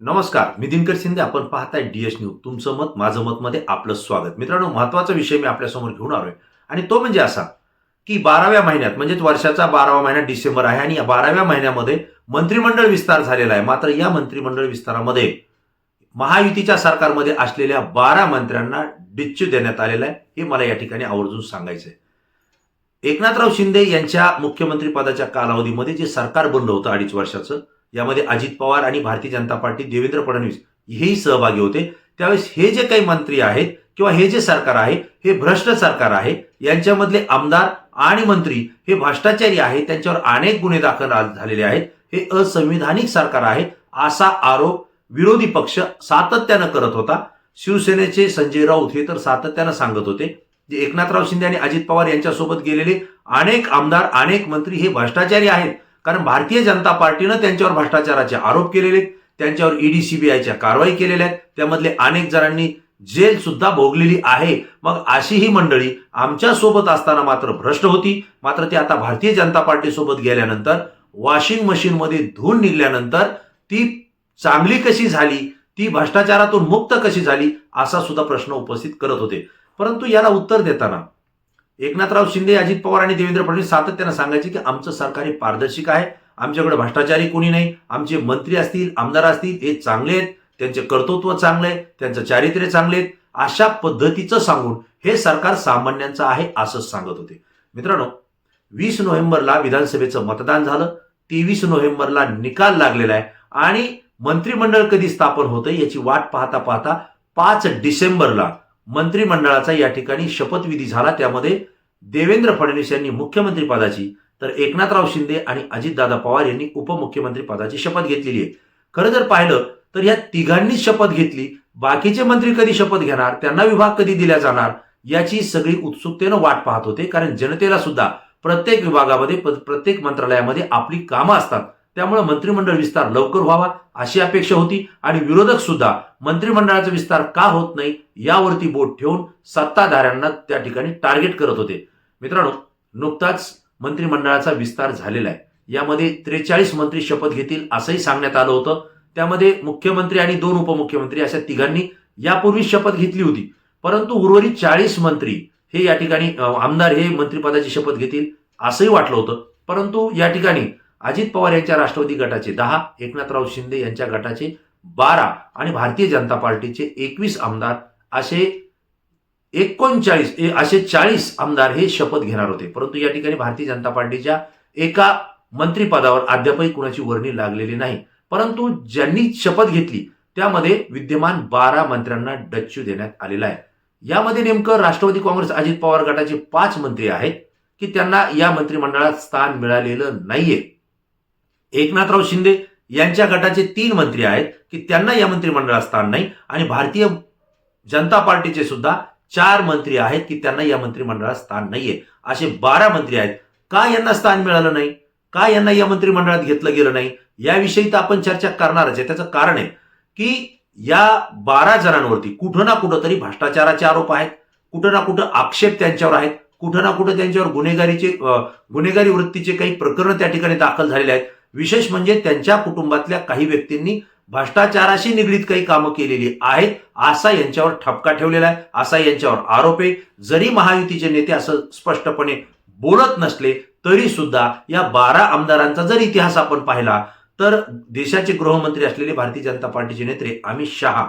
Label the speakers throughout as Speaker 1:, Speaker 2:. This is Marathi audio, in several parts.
Speaker 1: नमस्कार मी दिनकर शिंदे. आपण पाहताय डीएस न्यूज तुमचं मत माझं मत मध्ये आपलं स्वागत. मित्रांनो महत्त्वाचा विषय मी आपल्यासमोर घेऊन आलोय. आणि तो म्हणजे असा की बाराव्या महिन्यात म्हणजेच वर्षाचा बारावा महिना डिसेंबर आहे आणि या बाराव्या महिन्यामध्ये मंत्रिमंडळ विस्तार झालेला आहे. मात्र या मंत्रिमंडळ विस्तारामध्ये महायुतीच्या सरकारमध्ये असलेल्या बारा मंत्र्यांना डिच्चू देण्यात आलेला आहे. हे मला या ठिकाणी आवर्जून सांगायचं आहे एकनाथराव शिंदे यांच्या मुख्यमंत्री पदाच्या कालावधीमध्ये जे सरकार बनलं होतं अडीच वर्षाचं यामध्ये अजित पवार आणि भारतीय जनता पार्टी देवेंद्र फडणवीस हेही सहभागी होते. त्यावेळेस हे जे काही मंत्री आहेत किंवा हे जे सरकार आहे हे भ्रष्ट सरकार आहे यांच्यामधले आमदार आणि मंत्री हे भ्रष्टाचारी आहेत त्यांच्यावर अनेक गुन्हे दाखल झालेले आहेत. हे असंविधानिक सरकार आहे असा आरोप विरोधी पक्ष सातत्यानं करत होता. शिवसेनेचे संजय राऊत हे तर सातत्यानं सांगत होते जे एकनाथराव शिंदे आणि अजित पवार यांच्यासोबत गेलेले अनेक आमदार अनेक मंत्री हे भ्रष्टाचारी आहेत. कारण भारतीय जनता पार्टीनं त्यांच्यावर भ्रष्टाचाराचे आरोप केलेले आहेत त्यांच्यावर ईडी सीबीआयच्या कारवाई केलेल्या आहेत त्यामधले अनेक जणांनी जेल सुद्धा भोगलेली आहे. मग अशी ही मंडळी आमच्यासोबत असताना मात्र भ्रष्ट होती. मात्र ते आता भारतीय जनता पार्टी सोबत गेल्यानंतर वॉशिंग मशीनमध्ये धुवून निघल्यानंतर ती चांगली कशी झाली ती भ्रष्टाचारातून मुक्त कशी झाली असा सुद्धा प्रश्न उपस्थित करत होते. परंतु याला उत्तर देताना एकनाथराव शिंदे अजित पवार आणि देवेंद्र फडणवीस सातत्यानं सांगायचे की आमचं सरकार हे पारदर्शक आहे. आमच्याकडे भ्रष्टाचारी कोणी नाही. आमचे मंत्री असतील आमदार असतील हे चांगले आहेत. त्यांचे कर्तृत्व चांगले आहे. त्यांचं चारित्र्य चांगले आहेत अशा पद्धतीचं सांगून हे सरकार सामान्यांचं आहे असंच सांगत होते. मित्रांनो वीस नोव्हेंबरला विधानसभेचं मतदान झालं. तेवीस नोव्हेंबरला निकाल लागलेला आहे. आणि मंत्रिमंडळ कधी स्थापन होतं याची वाट पाहता पाहता पाच डिसेंबरला मंत्रिमंडळाचा या ठिकाणी शपथविधी झाला. त्यामध्ये देवेंद्र फडणवीस यांनी मुख्यमंत्रीपदाची तर एकनाथराव शिंदे आणि अजितदादा पवार यांनी उपमुख्यमंत्री पदाची शपथ घेतलेली आहे. खरं जर पाहिलं तर या तिघांनीच शपथ घेतली. बाकीचे मंत्री कधी शपथ घेणार? त्यांना विभाग कधी दिला जाणार? याची सगळी उत्सुकतेनं वाट पाहत होते. कारण जनतेला सुद्धा प्रत्येक विभागामध्ये प्रत्येक मंत्रालयामध्ये आपली कामं असतात. त्यामुळे मंत्रिमंडळ विस्तार लवकर व्हावा अशी अपेक्षा होती आणि विरोधक सुद्धा मंत्रिमंडळाचा विस्तार का होत नाही यावरती बोट ठेवून सत्ताधाऱ्यांना त्या ठिकाणी टार्गेट करत होते. मित्रांनो नुकताच मंत्रिमंडळाचा विस्तार झालेला आहे. यामध्ये त्रेचाळीस मंत्री शपथ घेतील असंही सांगण्यात आलं होतं. त्यामध्ये मुख्यमंत्री आणि दोन उपमुख्यमंत्री अशा तिघांनी यापूर्वी शपथ घेतली होती. परंतु उर्वरित चाळीस मंत्री हे या ठिकाणी आमदार हे मंत्रिपदाची शपथ घेतील असंही वाटलं होतं. परंतु या ठिकाणी अजित पवार यांच्या राष्ट्रवादी गटाचे दहा एकनाथराव शिंदे यांच्या गटाचे बारा आणि भारतीय जनता पार्टीचे एकवीस आमदार असे एकोणचाळीस असे चाळीस आमदार हे शपथ घेणार होते. परंतु या ठिकाणी भारतीय जनता पार्टीच्या एका मंत्रिपदावर अद्यापही कुणाची वर्णी लागलेली नाही. परंतु ज्यांनी शपथ घेतली त्यामध्ये विद्यमान बारा मंत्र्यांना डच्चू देण्यात आलेला आहे. यामध्ये नेमकं राष्ट्रवादी काँग्रेस अजित पवार गटाचे पाच मंत्री आहेत की त्यांना या मंत्रिमंडळात स्थान मिळालेलं नाहीये. एकनाथराव शिंदे यांच्या गटाचे तीन मंत्री आहेत की त्यांना या मंत्रिमंडळात स्थान नाही. आणि भारतीय जनता पार्टीचे सुद्धा चार मंत्री आहेत की त्यांना या मंत्रिमंडळात स्थान नाहीये. असे बारा मंत्री आहेत. का यांना स्थान मिळालं नाही? का यांना या मंत्रिमंडळात घेतलं गेलं नाही? याविषयी तर आपण चर्चा करणारच आहे. त्याचं कारण आहे की या बारा जणांवरती कुठं ना कुठं तरी भ्रष्टाचाराचे आरोप आहेत. कुठं ना कुठं आक्षेप त्यांच्यावर आहेत. कुठं ना कुठं त्यांच्यावर गुन्हेगारीचे गुन्हेगारी वृत्तीचे काही प्रकरण त्या ठिकाणी दाखल झालेले आहेत. विशेष म्हणजे त्यांच्या कुटुंबातल्या काही व्यक्तींनी भ्रष्टाचाराशी निगडीत काही कामं केलेली आहेत असा यांच्यावर ठपका ठेवलेला आहे असा यांच्यावर आरोप आहे. जरी महायुतीचे नेते असं स्पष्टपणे बोलत नसले तरी सुद्धा या बारा आमदारांचा जर इतिहास आपण पाहिला तर देशाचे गृहमंत्री असलेले भारतीय जनता पार्टीचे नेते अमित शहा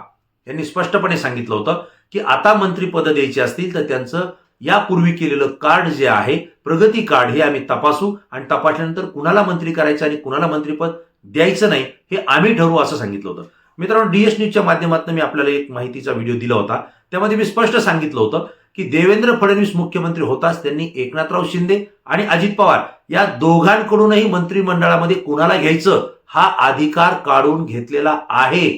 Speaker 1: यांनी स्पष्टपणे सांगितलं होतं की आता मंत्रीपद द्यायची असतील तर त्यांचं यापूर्वी केलेलं कार्ड जे आहे प्रगती कार्ड हे आम्ही तपासू आणि तपासल्यानंतर कुणाला मंत्री करायचं आणि कुणाला मंत्रीपद द्यायचं नाही हे आम्ही ठरवू असं सांगितलं होतं. मित्रांनो डीएस न्यूजच्या माध्यमातून मी आपल्याला एक माहितीचा व्हिडिओ दिला होता. त्यामध्ये मी स्पष्ट सांगितलं होतं की देवेंद्र फडणवीस मुख्यमंत्री होताच त्यांनी एकनाथराव शिंदे आणि अजित पवार या दोघांकडूनही मंत्रिमंडळामध्ये कुणाला घ्यायचं हा अधिकार काढून घेतलेला आहे.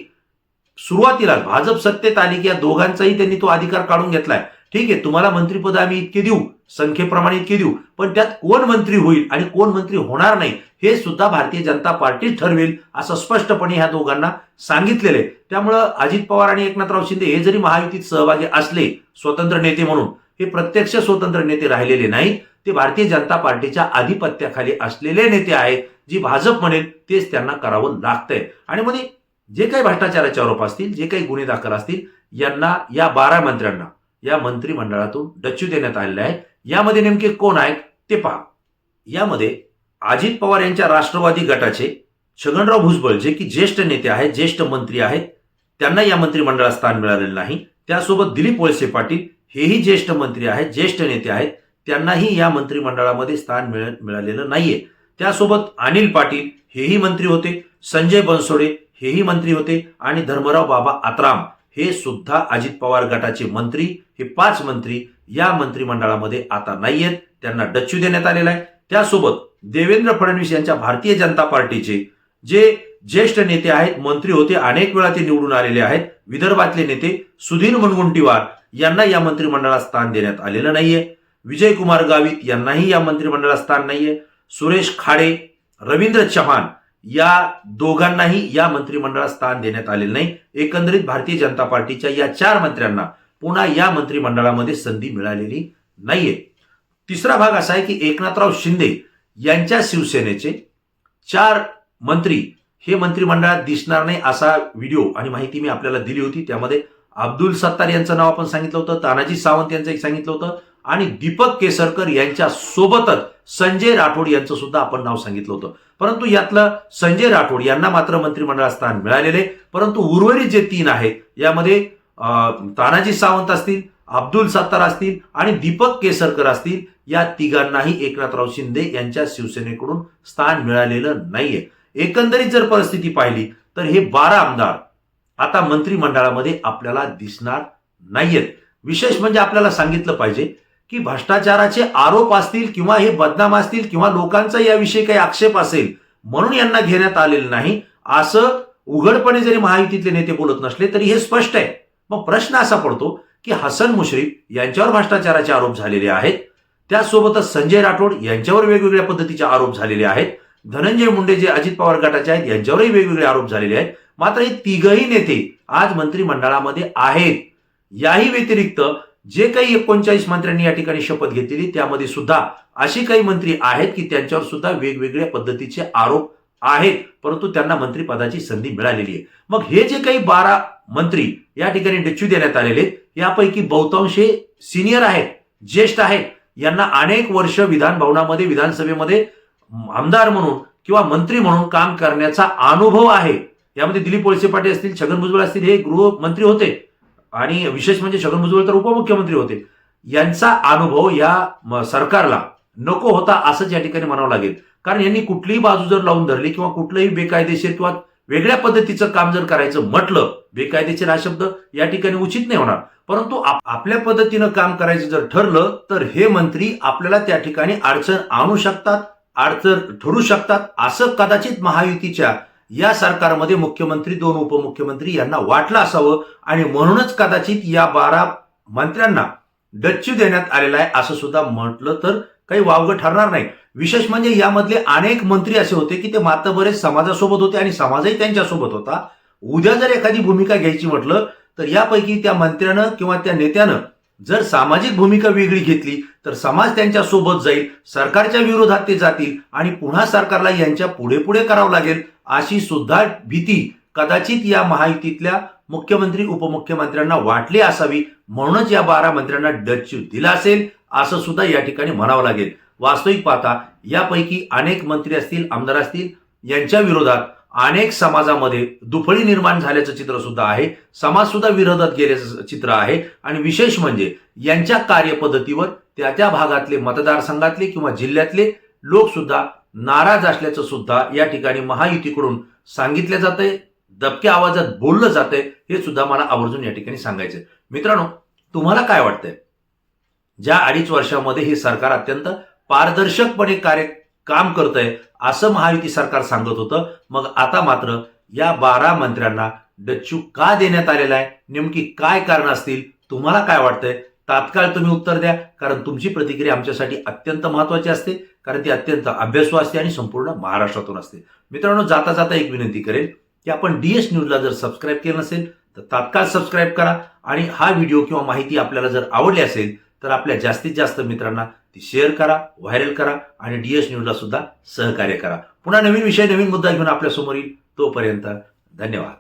Speaker 1: सुरुवातीला भाजप सत्तेत आली की या दोघांचाही त्यांनी तो अधिकार काढून घेतलाय. ठीक आहे तुम्हाला मंत्रीपद आम्ही इतके देऊ संख्येप्रमाणे इतके देऊ पण त्यात कोण मंत्री होईल आणि कोण मंत्री होणार नाही हे सुद्धा भारतीय जनता पार्टी ठरवेल असं स्पष्टपणे ह्या दोघांना सांगितलेलं आहे. त्यामुळं अजित पवार आणि एकनाथराव शिंदे हे जरी महायुतीत सहभागी असले स्वतंत्र नेते म्हणून हे प्रत्यक्ष स्वतंत्र नेते राहिलेले नाहीत ते भारतीय जनता पार्टीच्या आधिपत्याखाली असलेले नेते आहेत जी भाजप म्हणेल तेच त्यांना करावं लागतंय. आणि म्हणजे जे काही भ्रष्टाचाराचे आरोप असतील जे काही गुन्हे दाखल असतील यांना या बारा मंत्र्यांना या मंत्रिमंडळातून डच्चू देण्यात आलेले आहे. यामध्ये नेमके कोण आहेत ते पहा. यामध्ये अजित पवार यांच्या राष्ट्रवादी गटाचे छगनराव भुजबळ जे की ज्येष्ठ नेते आहेत ज्येष्ठ मंत्री आहेत त्यांना या मंत्रिमंडळात स्थान मिळालेलं नाही. त्यासोबत दिलीप वळसे पाटील हेही ज्येष्ठ मंत्री आहेत ज्येष्ठ नेते आहेत त्यांनाही या मंत्रिमंडळामध्ये स्थान मिळ मिळालेलं नाहीये. त्यासोबत अनिल पाटील हेही मंत्री होते संजय बनसोडे हेही मंत्री होते आणि धर्मराव बाबा आत्राम हे सुद्धा अजित पवार गटाचे मंत्री हे पाच मंत्री या मंत्रिमंडळामध्ये आता नाही आहेत त्यांना डच्चू देण्यात आलेला आहे. त्यासोबत देवेंद्र फडणवीस यांच्या भारतीय जनता पार्टीचे जे ज्येष्ठ नेते आहेत मंत्री होते अनेक वेळा ते निवडून आलेले आहेत. विदर्भातले नेते सुधीर मुनगुंटीवार यांना या मंत्रिमंडळात स्थान देण्यात आलेलं नाहीये. विजयकुमार गावित यांनाही या मंत्रिमंडळात स्थान नाहीये. सुरेश खाडे रवींद्र चव्हाण या दोघांनाही या मंत्रिमंडळात स्थान देण्यात आलेलं नाही. एकंदरीत भारतीय जनता पार्टीच्या या चार मंत्र्यांना पुन्हा या मंत्रिमंडळामध्ये संधी मिळालेली नाहीये. तिसरा भाग असा आहे की एकनाथराव शिंदे यांच्या शिवसेनेचे चार मंत्री हे मंत्रिमंडळात दिसणार नाही असा व्हिडिओ आणि माहिती मी आपल्याला दिली होती. त्यामध्ये अब्दुल सत्तार यांचं नाव आपण सांगितलं होतं तानाजी सावंत यांचं एक सांगितलं होतं आणि दीपक केसरकर यांच्या सोबतच संजय राठोड यांचं सुद्धा आपण नाव सांगितलं होतं. परंतु यातलं संजय राठोड यांना मात्र मंत्रिमंडळात स्थान मिळालेले परंतु उर्वरित जे तीन आहेत यामध्ये तानाजी सावंत असतील अब्दुल सत्तार असतील आणि दीपक केसरकर असतील या तिघांनाही एकनाथराव शिंदे यांच्या शिवसेनेकडून स्थान मिळालेलं नाहीये. एकंदरीत जर परिस्थिती पाहिली तर हे बारा आमदार आता मंत्रिमंडळामध्ये आपल्याला दिसणार नाहीयेत. विशेष म्हणजे आपल्याला सांगितलं पाहिजे की भ्रष्टाचाराचे आरोप असतील किंवा हे बदनाम असतील किंवा लोकांचा याविषयी काही आक्षेप असेल म्हणून यांना घेण्यात आलेलं नाही. असं उघडपणे जरी महायुतीतले नेते बोलत नसले तरी हे स्पष्ट आहे. मग प्रश्न असा पडतो की हसन मुश्रीफ यांच्यावर भ्रष्टाचाराचे आरोप झालेले आहेत. त्यासोबतच संजय राठोड यांच्यावर वेगवेगळ्या पद्धतीचे आरोप झालेले आहेत. धनंजय मुंडे जे अजित पवार गटाचे आहेत यांच्यावरही वेगवेगळे आरोप झालेले आहेत. मात्र हे तिघही नेते आज मंत्रिमंडळामध्ये आहेत. याही व्यतिरिक्त जे काही एकोणचाळीस मंत्र्यांनी या ठिकाणी शपथ घेतलेली त्यामध्ये सुद्धा अशी काही मंत्री आहेत की त्यांच्यावर सुद्धा वेगवेगळ्या पद्धतीचे आरोप आहेत. परंतु त्यांना मंत्रिपदाची संधी मिळालेली आहे. मग हे जे काही बारा मंत्री या ठिकाणी डच्चू देण्यात आलेले यापैकी बहुतांश हे सिनियर आहेत ज्येष्ठ आहेत. यांना अनेक वर्ष विधान भवनामध्ये विधानसभेमध्ये आमदार म्हणून किंवा मंत्री म्हणून काम करण्याचा अनुभव आहे. यामध्ये दिलीप वळसे पाटील असतील छगन भुजबळ असतील हे गृहमंत्री होते. आणि विशेष म्हणजे छगन भुजबळ तर उपमुख्यमंत्री होते. यांचा अनुभव या सरकारला नको होता असंच या ठिकाणी म्हणावं लागेल. कारण यांनी कुठलीही बाजू जर लावून धरली किंवा कुठलंही बेकायदेशीर किंवा वेगळ्या पद्धतीचं काम जर करायचं म्हटलं बेकायदेशीर हा शब्द या ठिकाणी उचित नाही होणार. परंतु आपल्या पद्धतीनं काम करायचं जर ठरलं तर हे मंत्री आपल्याला त्या ठिकाणी अडचण आणू शकतात अडचण ठरू शकतात असं कदाचित महायुतीच्या या सरकारमध्ये मुख्यमंत्री दोन उपमुख्यमंत्री यांना वाटलं असावं आणि म्हणूनच कदाचित या बारा मंत्र्यांना डच्चू देण्यात आलेला आहे असं सुद्धा म्हटलं तर काही वावगं ठरणार नाही. विशेष म्हणजे यामधले अनेक मंत्री असे होते की ते मात्र बरेच समाजासोबत होते आणि समाजही त्यांच्यासोबत होता. उद्या जर एखादी भूमिका घ्यायची म्हटलं तर यापैकी त्या मंत्र्यानं किंवा त्या नेत्यानं जर सामाजिक भूमिका वेगळी घेतली तर समाज त्यांच्यासोबत जाईल सरकारच्या विरोधात ते जातील आणि पुन्हा सरकारला यांच्या पुढे पुढे करावं लागेल अशी सुद्धा भीती कदाचित या महायुतीतल्या मुख्यमंत्री उपमुख्यमंत्र्यांना वाटली असावी. म्हणूनच या बारा मंत्र्यांना डच दिला असेल असं सुद्धा या ठिकाणी म्हणावं लागेल. वास्तविक पाहता यापैकी अनेक मंत्री असतील आमदार असतील यांच्या विरोधात अनेक समाजामध्ये दुफळी निर्माण झाल्याचं चित्र सुद्धा आहे. समाज सुद्धा विरोधात गेल्याचं चित्र आहे. आणि विशेष म्हणजे यांच्या कार्यपद्धतीवर त्या त्या भागातले मतदारसंघातले किंवा जिल्ह्यातले लोक सुद्धा नाराज असल्याचं सुद्धा या ठिकाणी महायुतीकडून सांगितलं जातंय. दबक्या आवाजात बोललं जातंय. हे सुद्धा मला आवर्जून या ठिकाणी सांगायचंय. मित्रांनो तुम्हाला काय वाटतंय? ज्या अडीच वर्षामध्ये हे सरकार अत्यंत पारदर्शकपणे कार्य काम करतंय असं महायुती सरकार सांगत होतं. मग आता मात्र या बारा मंत्र्यांना डच्चू का देण्यात आलेला आहे? नेमकी काय कारण असतील? तुम्हाला काय वाटतंय? तात्काळ तुम्ही उत्तर द्या कारण तुमची प्रतिक्रिया आमच्यासाठी अत्यंत महत्वाची असते कारण ती अत्यंत अभ्यासू असते आणि संपूर्ण महाराष्ट्रातून असते. मित्रांनो जाता जाता एक विनंती करेल की आपण डीएस न्यूजला जर सबस्क्राईब केलं नसेल तर तात्काळ सबस्क्राईब करा आणि हा व्हिडिओ किंवा माहिती आपल्याला जर आवडली असेल तर आपल्या जास्तीत जास्त मित्रांना ती शेअर करा व्हायरल करा आणि डी एस न्यूजला सुद्धा सहकार्य करा. पुन्हा नवीन विषय नवीन मुद्दा घेऊन आपल्यासमोर येईल तोपर्यंत धन्यवाद.